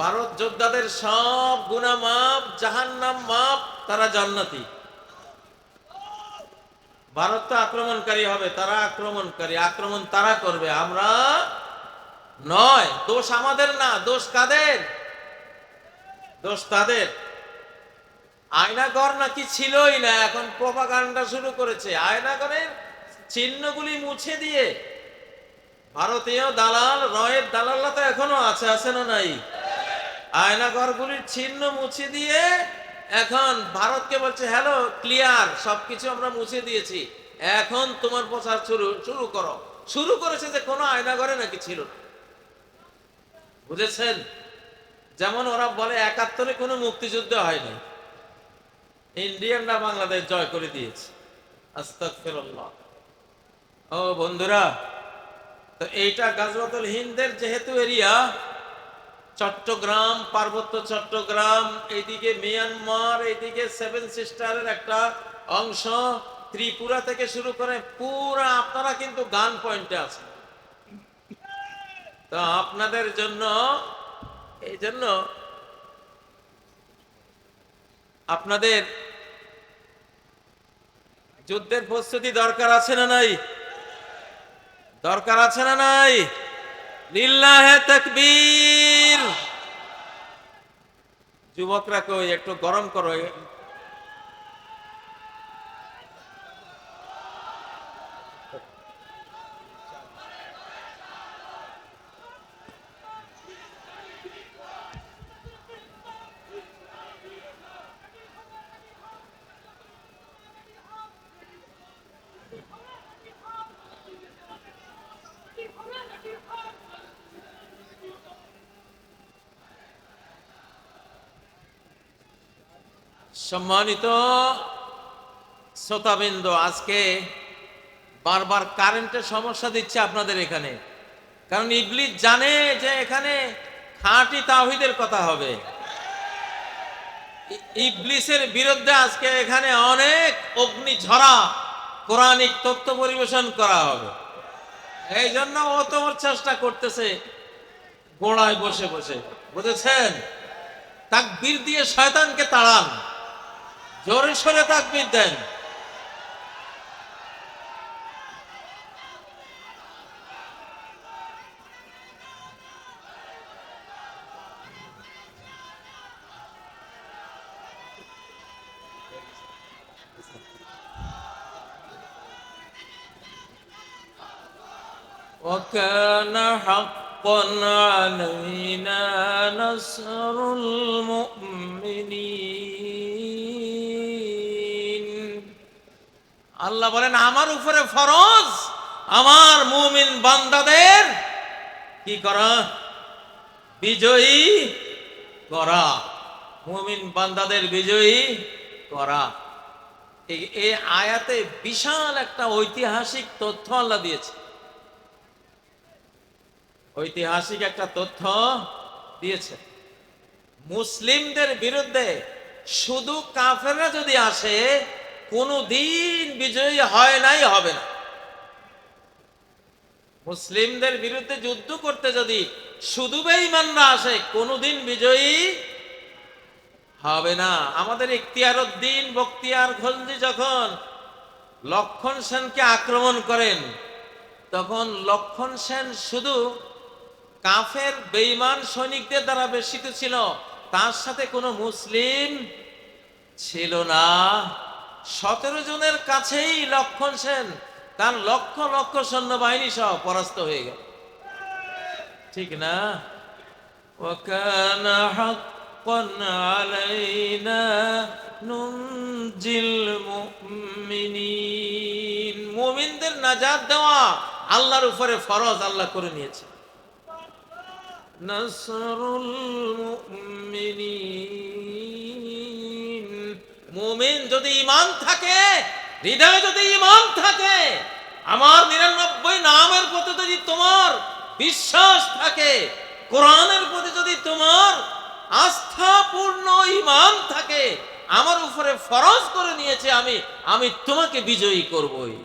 ভারত যোদ্ধাদের সব গুণা মাপ জাহান্নাম মাপ তারা জান্নাতি। ভারত তো আক্রমণকারী হবে, তারা আক্রমণকারী, আক্রমণ তারা করবে। আমরা নয়, দোষ আমাদের না, দোষ কাদের? দোষ তাদের। আয়নাগর নাকি ছিলই না, এখন প্রপাগান্ডা শুরু করেছে। আয়নাগরের চিহ্নগুলি মুছে দিয়ে ভারতীয় দালাল, রয়ের দালাল্লা তো এখনও আছে আছে না নাই? আয়নাগরগুলির চিহ্ন মুছে দিয়ে এখন ভারতকে বলছে হ্যালো ক্লিয়ার সবকিছু আমরা মুছে দিয়েছি। এখন তোমার প্রচার শুরু শুরু করো। শুরু করেছে যে কোনো আয়নাগরে নাকি ছিল বুঝেছেন? যেমন ওরা বলে, একাত্তরে কোনো মুক্তিযুদ্ধ হয়নি। ইন্ডিয়ানরা বাংলাদেশ জয় করে দিয়েছে। আস্তাগফিরুল্লাহ। ও বন্ধুরা, তো এইটা গাজওয়াতুল হিন্দের যেহেতু এরিয়া চট্টগ্রাম, পার্বত্য চট্টগ্রাম এইদিকে মিয়ানমার এইদিকে সেভেন সিস্টারের একটা অংশ, ত্রিপুরা থেকে শুরু করে পুরা, আপনারা কিন্তু গান পয়েন্টে আছেন। তো আপনাদের জন্য, এই জন্য আপনাদের যুদ্ধের প্রস্তুতি দরকার আছে না নাই? দরকার আছে না নাই? লিল্লাহে তাকবীর। যুবকরা কই একটু গরম করো সম্মানিত শ্রোতাবৃন্দ, আজকে বারবার কারেন্টের সমস্যা দিচ্ছে আপনাদের এখানে। কারণ ইবলিস জানে যে এখানে খাঁটি তাওহিদের কথা হবে। ইবলিসের বিরুদ্ধে আজকে এখানে অনেক অগ্নি ঝরা কোরআনিক তথ্য পরিবেশন করা হবে। এই জন্য ও তোমার চেষ্টা করতেছে গোড়ায় বসে বসে। বুঝেছেন? তাক তাকবীর দিয়ে শয়তানকে তাড়ান। জোরে সরে তাকবীর দেন وكان حقا علينا نصر المؤمنين আল্লাহ বলেন, আমার উপরে ফরজ, আমার মুমিন বান্দাদের কি করা? বিজয়ী করা। মুমিন বান্দাদের বিজয়ী করা। এই আয়াতে বিশাল একটা ঐতিহাসিক তথ্য আল্লাহ দিয়েছে। ঐতিহাসিক একটা তথ্য দিয়েছে। মুসলিমদের বিরুদ্ধে শুধু কাফেররা যদি আসে কোনো দিন বিজয়ী হয় নাই, হবে না। মুসলিমদের বিরুদ্ধে যুদ্ধ করতে যদি শুধু বেঈমানরা আসে, কোনোদিন বিজয়ী হবে না। আমাদের ইখতিয়ার উদ্দিন বক্তিয়ার খলজি যখন লক্ষণ সেনকে আক্রমণ করেন, তখন লক্ষণ সেন শুধু কাফের বেঈমান সৈনিকদের দ্বারা বেশিত ছিল, তার সাথে কোনো মুসলিম ছিল না। সতেরো জনের কাছেই লক্ষণ সেন তার লক্ষ লক্ষ সৈন্যবাহিনী সহ পরাস্ত হয়ে গেল ঠিক না وكان حقا علينا ننجي المؤمنين মুমিনদের নাজাত দেওয়া আল্লাহর উপরে ফরজ আল্লাহ করে নিয়েছে নাসরুল মুমিনিন মুমিন যদি ঈমান থাকে, হৃদয়ে যদি ঈমান থাকে, আমার নিরানব্বই নামের প্রতি যদি তোমার বিশ্বাস থাকে, কোরআনের প্রতি যদি তোমার আস্থাপূর্ণ ইমান থাকে, আমার উপরে ফরজ করে নিয়েছে আমি আমি তোমাকে বিজয়ী করবই।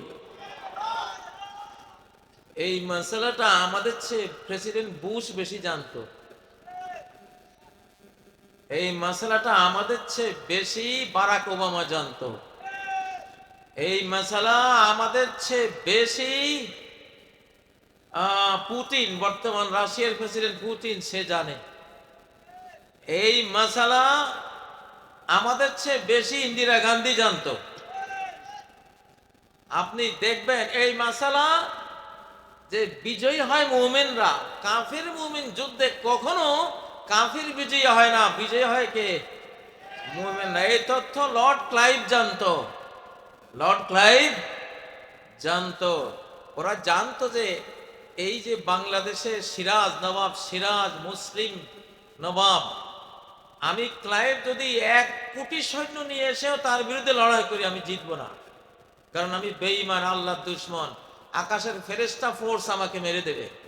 এই মশলাটা আমাদের চেয়ে প্রেসিডেন্ট বুশ বেশি জানতো। এই মশলাটা আমাদের চেয়ে বেশি বারাক ওবামা জানতো। এই মশালা আমাদের চেয়ে বেশি পুতিন, বর্তমান রাশিয়ার প্রেসিডেন্ট পুতিন, সে জানে। এই মশালা আমাদের চেয়ে বেশি ইন্দিরা গান্ধী জানতো। আপনি দেখবেন এই মশালা যে বিজয়ী হয় মুমিনরা, কাফির মুমিন যুদ্ধে কখনো কাফির বিজয়ী হয় না। বিজয়ী হয় কে? মুমিনরা এই তথ্য লর্ড ক্লাইভ জানতো। লর্ড ক্লাইভ জানতো। ওরা জানতো যে এই যে বাংলাদেশে সিরাজ নবাব, সিরাজ মুসলিম নবাব, আমি ক্লাইভ যদি এক কোটি সৈন্য নিয়ে এসেও তার বিরুদ্ধে লড়াই করি, আমি জিতবো না। কারণ আমি বেঈমান আল্লাহ দুশ্মন। আকাশের ফেরেস্তা ফোর্স আমাকে মেরে দেবে।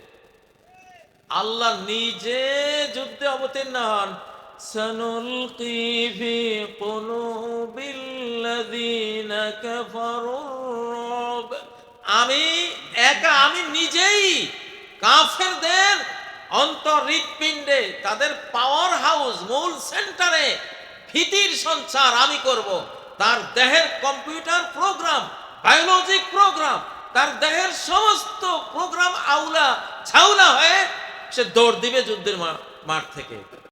আল্লাহ নিজে যুদ্ধে অবতীর্ণ হন سنلقي في قلوب الذين كفروا الرعب আমি একা আমি নিজেই কাফেরদের অন্তর হৃৎপিণ্ডে তাদের পাওয়ার হাউস মূল সেন্টারে ভীতির সঞ্চার আমি করব তার দেহের কম্পিউটার প্রোগ্রাম বায়োলজিক প্রোগ্রাম তার দেহের সমস্ত প্রোগ্রাম আউলা ছাউলা হয়ে সে দৌড় দিবে যুদ্ধের মাঠ থেকে।